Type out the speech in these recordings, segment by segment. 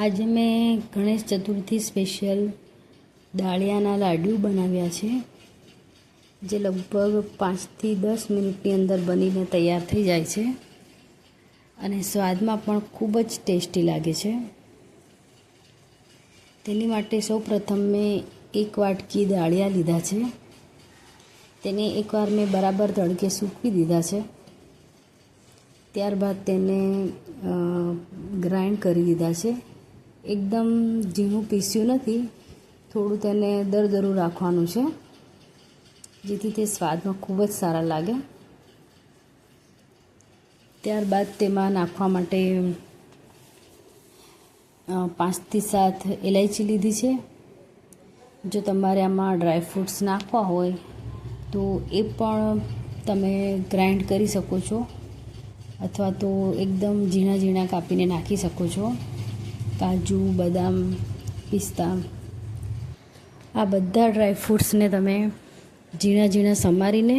આજે મેં ગણેશ ચતુર્થી સ્પેશિયલ દાળિયાના લાડુ બનાવ્યા છે, જે લગભગ પાંચથી દસ મિનિટની અંદર બનીને તૈયાર થઈ જાય છે અને સ્વાદમાં પણ ખૂબ જ ટેસ્ટી લાગે છે. તેની માટે સૌ પ્રથમ મેં એક વાટકી દાળિયા લીધા છે. તેને એકવાર મેં બરાબર તડકે સૂકવી દીધા છે. ત્યારબાદ તેને ગ્રાઇન્ડ કરી દીધા છે. એકદમ ઝીણું પીસ્યું નથી. થોડું તેને દરદરું રાખવાનું છે, જેથી તે સ્વાદમાં ખૂબ જ સારા લાગે. ત્યારબાદ તેમાં નાખવા માટે પાંચથી સાત ઇલાયચી લીધી છે. જો તમારે આમાં ડ્રાય ફ્રૂટ્સ નાખવા હોય, તો એ પણ તમે ગ્રાઇન્ડ કરી શકો છો, અથવા તો એકદમ ઝીણા ઝીણા કાપીને નાખી શકો છો. કાજુ, બદામ, પિસ્તા. આ બધા ડ્રાય ફ્રૂટ્સને તમે ઝીણા ઝીણા સમારીને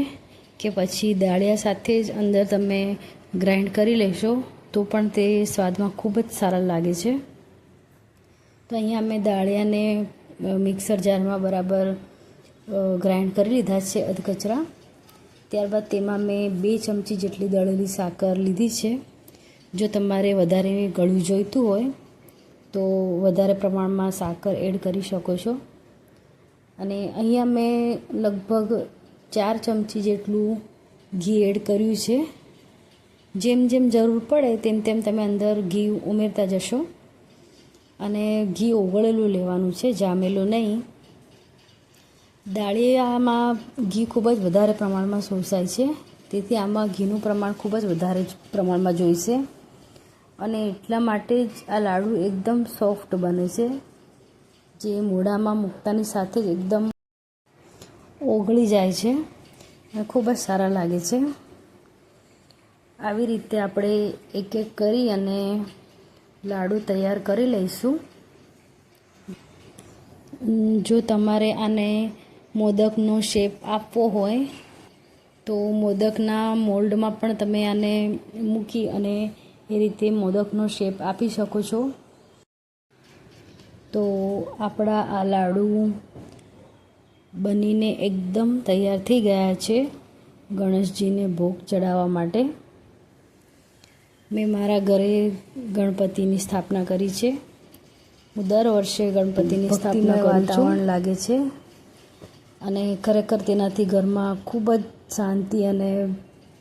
કે પછી દાળિયા સાથે જ અંદર તમે ગ્રાઇન્ડ કરી લેશો, તો પણ તે સ્વાદમાં ખૂબ જ સારા લાગે છે. તો અહીંયા મેં દાળિયાને મિક્સર જારમાં બરાબર ગ્રાઇન્ડ કરી લીધા છે અધકચરા. ત્યારબાદ તેમાં મેં બે ચમચી જેટલી દળેલી સાકર લીધી છે. જો તમારે વધારે ગળ્યું જોઈતું હોય તો વધારે પ્રમાણમાં સાકર એડ કરી શકો છો. અને અહીંયા મેં લગભગ ચાર ચમચી જેટલું ઘી એડ કર્યું છે. જેમ જેમ જરૂર પડે તેમ તેમ તમે અંદર ઘી ઉમેરતા જશો. અને ઘી ઓગળેલું લેવાનું છે, જામેલું નહીં. દાળિયામાં ઘી ખૂબ જ વધારે પ્રમાણમાં શોષાય છે. તેથી આમાં ઘીનું પ્રમાણ ખૂબ જ વધારે પ્રમાણમાં જોઈશે. અને એટલા માટે જ આ લાડુ એકદમ સોફ્ટ બને છે. જે મોઢામાં મૂકતાની સાથે જ એકદમ ઓગળી જાય છે અને ખૂબ જ સારા લાગે છે. આવી રીતે આપણે એક એક કરી અને લાડુ તૈયાર કરી લઈશું. જો તમારે આને મોદકનો શેપ આપવો હોય તો મોદકના મોલ્ડમાં પણ તમે આને મૂકી અને એ રીતે મોદકનો શેપ આપી શકો છો. તો આપણા આ લાડુ બનીને એકદમ તૈયાર થઈ ગયા છે ગણેશજીને ભોગ ચડાવવા માટે. મેં મારા ઘરે ગણપતિની સ્થાપના કરી છે. હું દર વર્ષે ગણપતિની સ્થાપના વાતાવરણ લાગે છે. અને ખરેખર તેનાથી ઘરમાં ખૂબ જ શાંતિ અને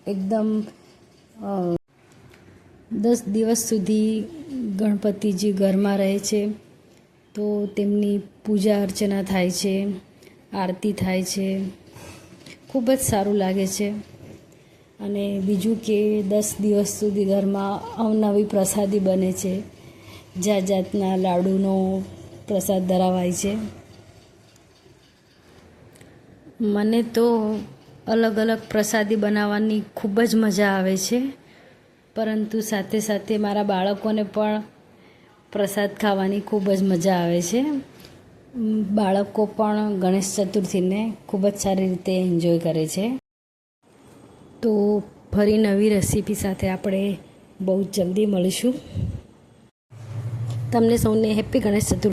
એકદમ દસ દિવસ સુધી ગણપતિજી ઘરમાં રહે છે, તો તેમની પૂજા અર્ચના થાય છે, આરતી થાય છે. ખૂબ જ સારું લાગે છે. અને બીજું કે દસ દિવસ સુધી ઘરમાં અવનવી પ્રસાદી બને છે. જાત જાતના લાડુનો પ્રસાદ ધરાવાય છે. મને તો અલગ અલગ પ્રસાદી બનાવવાની ખૂબ જ મજા આવે છે. પરંતુ સાથે સાથે મારા બાળકોને પણ પ્રસાદ ખાવાની ખૂબ જ મજા આવે છે. બાળકો પણ ગણેશ ચતુર્થીને ખૂબ જ સારી રીતે એન્જોય કરે છે. તો ફરી નવી રેસીપી સાથે આપણે બહુ જલ્દી મળીશું. તમને સૌને હેપી ગણેશ ચતુર્થી.